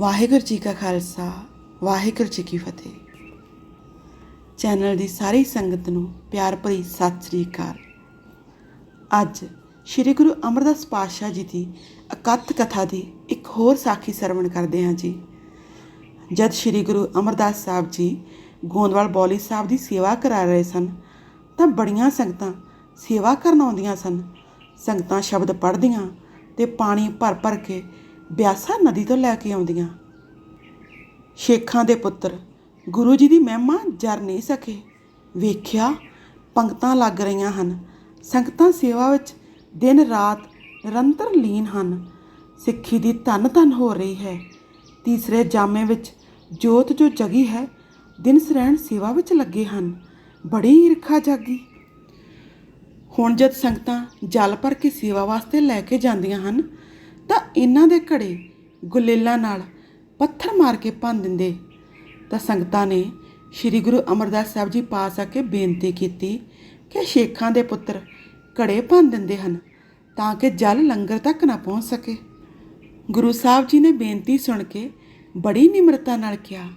ਵਾਹਿਗੁਰੂ ਜੀ ਕਾ ਖਾਲਸਾ, ਵਾਹਿਗੁਰੂ ਜੀ ਕੀ ਫਤਿਹ। ਚੈਨਲ ਦੀ ਸਾਰੀ ਸੰਗਤ ਨੂੰ ਪਿਆਰ ਭਰੀ ਸਤਿ ਸ੍ਰੀ ਅਕਾਲ। ਅੱਜ ਸ੍ਰੀ ਗੁਰੂ ਅਮਰਦਾਸ ਪਾਤਸ਼ਾਹ ਜੀ ਦੀ ਅਕਥ ਕਥਾ ਦੀ ਇੱਕ ਹੋਰ ਸਾਖੀ ਸਰਵਣ ਕਰਦੇ ਹਾਂ ਜੀ। ਜਦ ਸ੍ਰੀ ਗੁਰੂ ਅਮਰਦਾਸ ਸਾਹਿਬ ਜੀ ਗੋਂਦਵਾਲ ਬੌਲੀ ਸਾਹਿਬ ਦੀ ਸੇਵਾ ਕਰਾ ਰਹੇ ਸਨ, ਤਾਂ ਬੜੀਆਂ ਸੰਗਤਾਂ ਸੇਵਾ ਕਰਨ ਆਉਂਦੀਆਂ ਸਨ। ਸੰਗਤਾਂ ਸ਼ਬਦ ਪੜ੍ਹਦੀਆਂ ਤੇ ਪਾਣੀ ਭਰ ਭਰ ਕੇ ਬਿਆਸਾ ਨਦੀ ਤੋਂ ਲੈ ਕੇ ਆਉਂਦੀਆਂ। ਸ਼ੇਖਾਂ ਦੇ ਪੁੱਤਰ, ਗੁਰੂ ਜੀ ਦੀ ਮਹਿਮਾ ਜਰ ਨਹੀਂ ਸਕੇ। ਵੇਖਿਆ ਪੰਕਤਾਂ ਲੱਗ ਰਹੀਆਂ ਹਨ। ਸੰਗਤਾਂ ਸੇਵਾ ਵਿੱਚ ਦਿਨ ਰਾਤ ਨਿਰੰਤਰ ਲੀਨ ਹਨ। ਸਿੱਖੀ ਦੀ ਧੰਨ ਧੰਨ ਹੋ ਰਹੀ ਹੈ। ਤੀਸਰੇ ਜਾਮੇ ਵਿੱਚ ਜੋਤ ਜੋ ਜਗੀ ਹੈ, ਦਿਨ ਸਰੈਣ ਸੇਵਾ ਵਿੱਚ ਲੱਗੇ ਹਨ। ਬੜੀ ਈਰਖਾ ਜਾਗੀ। ਹੁਣ ਜਦ ਸੰਗਤਾਂ ਜਲ ਭਰ ਕੇ ਸੇਵਾ ਵਾਸਤੇ ਲੈ ਕੇ ਜਾਂਦੀਆਂ ਹਨ ਤਾਂ ਇਹਨਾਂ ਦੇ ਘੜੇ ਗੁਲੇਲਾਂ ਨਾਲ ਪੱਥਰ ਮਾਰ ਕੇ ਭੰਨ ਦਿੰਦੇ। ਤਾਂ ਸੰਗਤਾਂ ਨੇ ਸ੍ਰੀ ਗੁਰੂ ਅਮਰਦਾਸ ਸਾਹਿਬ ਜੀ ਪਾਸ ਆ ਕੇ ਬੇਨਤੀ ਕੀਤੀ ਕਿ ਸ਼ੇਖਾਂ ਦੇ ਪੁੱਤਰ ਘੜੇ ਭੰਨ ਦਿੰਦੇ ਹਨ ਤਾਂ ਕਿ ਜਲ ਲੰਗਰ ਤੱਕ ਨਾ ਪਹੁੰਚ ਸਕੇ। ਗੁਰੂ ਸਾਹਿਬ ਜੀ ਨੇ ਬੇਨਤੀ ਸੁਣ ਕੇ ਬੜੀ ਨਿਮਰਤਾ ਨਾਲ ਕਿਹਾ,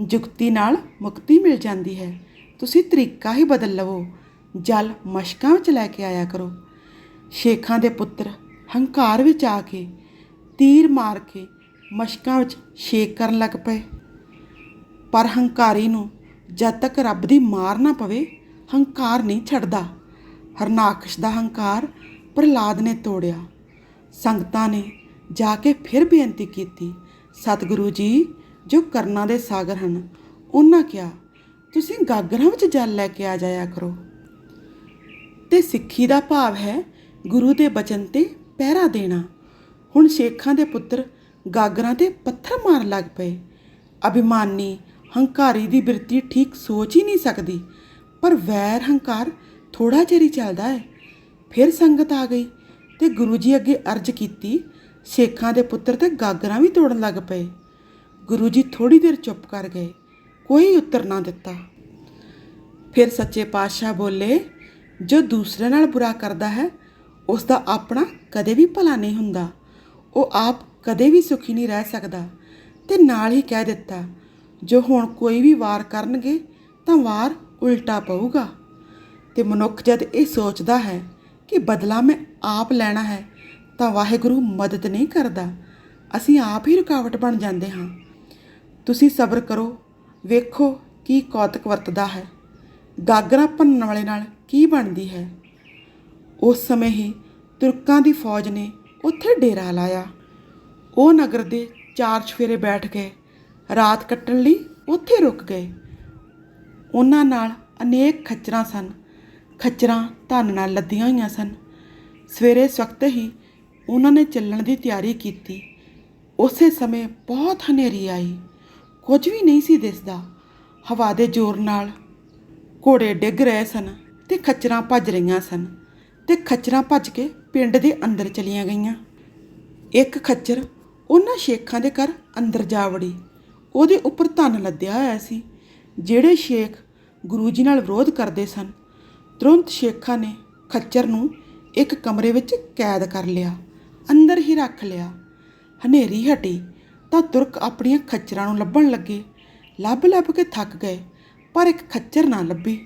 ਜੁਗਤੀ ਨਾਲ ਮੁਕਤੀ ਮਿਲ ਜਾਂਦੀ ਹੈ। ਤੁਸੀਂ ਤਰੀਕਾ ਹੀ ਬਦਲ ਲਵੋ। ਜਲ ਮਸ਼ਕਾਂ ਵਿੱਚ ਲੈ ਕੇ ਆਇਆ ਕਰੋ। ਸ਼ੇਖਾਂ ਦੇ ਪੁੱਤਰ ਹੰਕਾਰ ਵਿੱਚ ਆ ਕੇ ਤੀਰ ਮਾਰ ਕੇ ਮਸ਼ਕਾਂ ਵਿੱਚ ਛੇਕ ਕਰਨ ਲੱਗ ਪਏ। ਪਰ ਹੰਕਾਰੀ ਨੂੰ ਜਦ ਤੱਕ ਰੱਬ ਦੀ ਮਾਰ ਨਾ ਪਵੇ, ਹੰਕਾਰ ਨਹੀਂ ਛੱਡਦਾ। ਹਰਨਾਕਸ਼ ਦਾ ਹੰਕਾਰ ਪ੍ਰਹਲਾਦ ਨੇ ਤੋੜਿਆ। ਸੰਗਤਾਂ ਨੇ ਜਾ ਕੇ ਫਿਰ ਬੇਨਤੀ ਕੀਤੀ, ਸਤਿਗੁਰੂ ਜੀ, ਜੋ ਕਰਨਾ ਦੇ ਸਾਗਰ ਹਨ, ਉਹਨਾਂ ਕਿਹਾ, ਤੁਸੀਂ ਗਾਗਰਾਂ ਵਿੱਚ ਜਲ ਲੈ ਕੇ ਆ ਜਾਇਆ ਕਰੋ। ਤੇ ਸਿੱਖੀ ਦਾ ਭਾਵ ਹੈ ਗੁਰੂ ਦੇ ਬਚਨ ਤੇ ਪਹਿਰਾ ਦੇਣਾ। ਹੁਣ ਸ਼ੇਖਾਂ ਦੇ ਪੁੱਤਰ ਗਾਗਰਾਂ ਤੇ ਪੱਥਰ ਮਾਰਨ ਲੱਗ ਪਏ। ਅਭਿਮਾਨੀ, ਹੰਕਾਰੀ ਦੀ ਬਿਰਤੀ ਠੀਕ ਸੋਚ ਹੀ ਨਹੀਂ ਸਕਦੀ, ਪਰ ਵੈਰ ਹੰਕਾਰ ਥੋੜਾ ਚਿਰ ਹੀ ਚੱਲਦਾ ਹੈ। ਫਿਰ ਸੰਗਤ ਆ ਗਈ ਤੇ ਗੁਰੂ ਜੀ ਅੱਗੇ ਅਰਜ਼ ਕੀਤੀ, ਸ਼ੇਖਾਂ ਦੇ ਪੁੱਤਰ ਤੇ ਗਾਗਰਾਂ ਵੀ ਤੋੜਨ ਲੱਗ ਪਏ। ਗੁਰੂ ਜੀ ਥੋੜੀ ਦੇਰ ਚੁੱਪ ਕਰ ਗਏ, ਕੋਈ ਉੱਤਰ ਨਾ ਦਿੱਤਾ। ਫਿਰ ਸੱਚੇ ਪਾਤਸ਼ਾਹ ਬੋਲੇ, ਜੋ ਦੂਸਰੇ ਨਾਲ ਬੁਰਾ ਕਰਦਾ ਹੈ ਉਸ ਦਾ ਆਪਣਾ ਕਦੇ ਵੀ ਭਲਾ ਨਹੀਂ ਹੁੰਦਾ। ਉਹ ਆਪ ਕਦੇ ਵੀ ਸੁਖੀ ਨਹੀਂ ਰਹਿ ਸਕਦਾ ਤੇ ਨਾਲ ਹੀ ਕਹਿ ਦਿੱਤਾ, ਜੋ ਹੁਣ ਕੋਈ ਵੀ ਵਾਰ ਕਰਨਗੇ ਤਾਂ ਵਾਰ ਉਲਟਾ ਪਊਗਾ। ਤੇ ਮਨੁੱਖ ਜਦ ਇਹ ਸੋਚਦਾ ਹੈ ਕਿ ਬਦਲਾ ਮੈਂ ਆਪ ਲੈਣਾ ਹੈ ਤਾਂ ਵਾਹਿਗੁਰੂ ਮਦਦ ਨਹੀਂ ਕਰਦਾ। ਅਸੀਂ ਆਪ ਹੀ ਰੁਕਾਵਟ ਬਣ ਜਾਂਦੇ ਹਾਂ। ਤੁਸੀਂ ਸਬਰ ਕਰੋ, ਵੇਖੋ ਕੀ ਕੌਤਕ ਵਰਤਦਾ ਹੈ। ਗਾਗਰਾਂ ਭੰਨਣ ਵਾਲੇ ਨਾਲ ਕੀ ਬਣਦੀ ਹੈ? ਉਸ ਸਮੇਂ ਹੀ ਤੁਰਕਾਂ ਦੀ ਫੌਜ ਨੇ ਉੱਥੇ ਡੇਰਾ ਲਾਇਆ। ਉਹ ਨਗਰ ਦੇ ਚਾਰ ਚਫੇਰੇ ਬੈਠ ਗਏ ਰਾਤ ਕੱਟਣ ਲਈ ਉੱਥੇ ਰੁਕ ਗਏ। ਉਹਨਾਂ ਨਾਲ ਅਨੇਕ ਖੱਚਰਾਂ ਸਨ। ਖੱਚਰਾਂ ਧਨ ਨਾਲ ਲੱਦੀਆਂ ਹੋਈਆਂ ਸਨ। ਸਵੇਰੇ ਸਖ਼ਤ ਹੀ ਉਹਨਾਂ ਨੇ ਚੱਲਣ ਦੀ ਤਿਆਰੀ ਕੀਤੀ। ਉਸੇ ਸਮੇਂ ਬਹੁਤ ਹਨੇਰੀ ਆਈ। ਕੁਝ ਵੀ ਨਹੀਂ ਸੀ ਦਿਸਦਾ। ਹਵਾ ਦੇ ਜ਼ੋਰ ਨਾਲ ਘੋੜੇ ਡਿੱਗ ਰਹੇ ਸਨ ਤੇ ਖੱਚਰਾਂ ਭੱਜ ਰਹੀਆਂ ਸਨ। ਤੇ ਖੱਚਰਾਂ ਭੱਜ ਕੇ ਪਿੰਡ ਦੇ ਅੰਦਰ ਚਲੀਆਂ ਗਈਆਂ। ਇੱਕ ਖੱਚਰ ਉਹਨਾਂ ਸ਼ੇਖਾਂ ਦੇ ਘਰ ਅੰਦਰ ਜਾ ਵੜੀ। ਉਹਦੇ ਉੱਪਰ ਧਨ ਲੱਦਿਆ ਹੋਇਆ ਸੀ। ਜਿਹੜੇ ਸ਼ੇਖ ਗੁਰੂ ਜੀ ਨਾਲ ਵਿਰੋਧ ਕਰਦੇ ਸਨ, ਤੁਰੰਤ ਸ਼ੇਖਾਂ ਨੇ ਖੱਚਰ ਨੂੰ ਇੱਕ ਕਮਰੇ ਵਿੱਚ ਕੈਦ ਕਰ ਲਿਆ, ਅੰਦਰ ਹੀ ਰੱਖ ਲਿਆ। ਹਨੇਰੀ ਹਟੀ ਤਾਂ ਤੁਰਕ ਆਪਣੀਆਂ ਖੱਚਰਾਂ ਨੂੰ ਲੱਭਣ ਲੱਗੇ। ਲੱਭ ਲੱਭ ਕੇ ਥੱਕ ਗਏ, ਪਰ ਇੱਕ ਖੱਚਰ ਨਾ ਲੱਭੀ।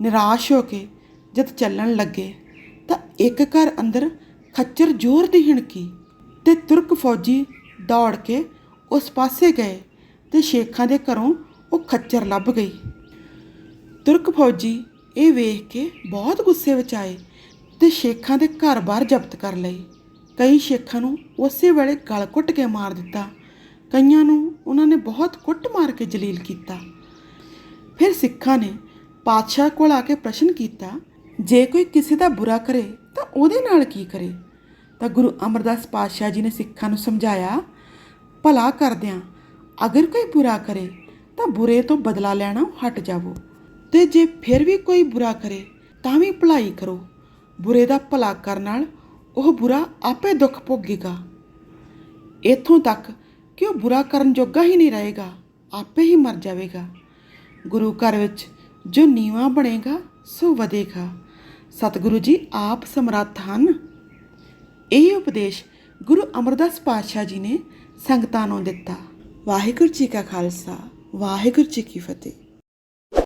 ਨਿਰਾਸ਼ ਹੋ ਕੇ ਜਦ ਚੱਲਣ ਲੱਗੇ ਇੱਕ ਘਰ ਅੰਦਰ ਖੱਚਰ ਜ਼ੋਰ ਦੀ ਹਿਣਕੀ ਤੇ ਤੁਰਕ ਫੌਜੀ ਦੌੜ ਕੇ ਉਸ ਪਾਸੇ ਗਏ ਤੇ ਸ਼ੇਖਾਂ ਦੇ ਘਰੋਂ ਉਹ ਖੱਚਰ ਲੱਭ ਗਈ। ਤੁਰਕ ਫੌਜੀ ਇਹ ਵੇਖ ਕੇ ਬਹੁਤ ਗੁੱਸੇ ਵਿੱਚ ਆਏ ਤੇ ਸ਼ੇਖਾਂ ਦੇ ਘਰ-ਬਾਰ ਜ਼ਬਤ ਕਰ ਲਏ ਕਈ ਸ਼ੇਖਾਂ ਨੂੰ ਉਸੇ ਵੇਲੇ ਗਲ ਘੁੱਟ ਕੇ ਮਾਰ ਦਿੱਤਾ। ਕਈਆਂ ਨੂੰ ਉਹਨਾਂ ਨੇ ਬਹੁਤ ਕੁੱਟ ਮਾਰ ਕੇ ਜਲੀਲ ਕੀਤਾ। ਫਿਰ ਸਿੱਖਾਂ ਨੇ ਪਾਤਸ਼ਾਹ ਕੋਲ ਆ ਕੇ ਪ੍ਰਸ਼ਨ ਕੀਤਾ, ਜੇ ਕੋਈ ਕਿਸੇ ਦਾ ਬੁਰਾ ਕਰੇ ਤਾਂ ਉਹਦੇ ਨਾਲ ਕੀ ਕਰੇ? ਤਾਂ ਗੁਰੂ ਅਮਰਦਾਸ ਪਾਤਸ਼ਾਹ ਜੀ ਨੇ ਸਿੱਖਾਂ ਨੂੰ ਸਮਝਾਇਆ, ਭਲਾ ਕਰਦਿਆਂ ਅਗਰ ਕੋਈ ਬੁਰਾ ਕਰੇ, ਤਾਂ ਬੁਰੇ ਤੋਂ ਬਦਲਾ ਲੈਣਾ ਹਟ ਜਾਵੋ। ਤੇ ਜੇ ਫਿਰ ਵੀ ਕੋਈ ਬੁਰਾ ਕਰੇ, ਤਾਂ ਵੀ ਭਲਾਈ ਕਰੋ। ਬੁਰੇ ਦਾ ਭਲਾ ਕਰਨ ਨਾਲ ਉਹ ਬੁਰਾ ਆਪੇ ਦੁੱਖ ਭੋਗੇਗਾ। ਇਥੋਂ ਤੱਕ ਕਿ ਉਹ ਬੁਰਾ ਕਰਨ ਜੋਗਾ ਹੀ ਨਹੀਂ ਰਹੇਗਾ, ਆਪੇ ਹੀ ਮਰ ਜਾਵੇਗਾ। ਗੁਰੂ ਘਰ ਵਿੱਚ ਜੋ ਨੀਵਾ ਬਣੇਗਾ, ਸੋ ਵਧੇਗਾ। ਸਤਿਗੁਰੂ ਜੀ ਆਪ ਸਮਰੱਥ ਹਨ। ਇਹ ਉਪਦੇਸ਼ ਗੁਰੂ ਅਮਰਦਾਸ ਪਾਤਸ਼ਾਹ ਜੀ ਨੇ ਸੰਗਤਾਂ ਨੂੰ ਦਿੱਤਾ। ਵਾਹਿਗੁਰੂ ਜੀ ਕਾ ਖਾਲਸਾ, ਵਾਹਿਗੁਰੂ ਜੀ ਕੀ ਫਤਿਹ।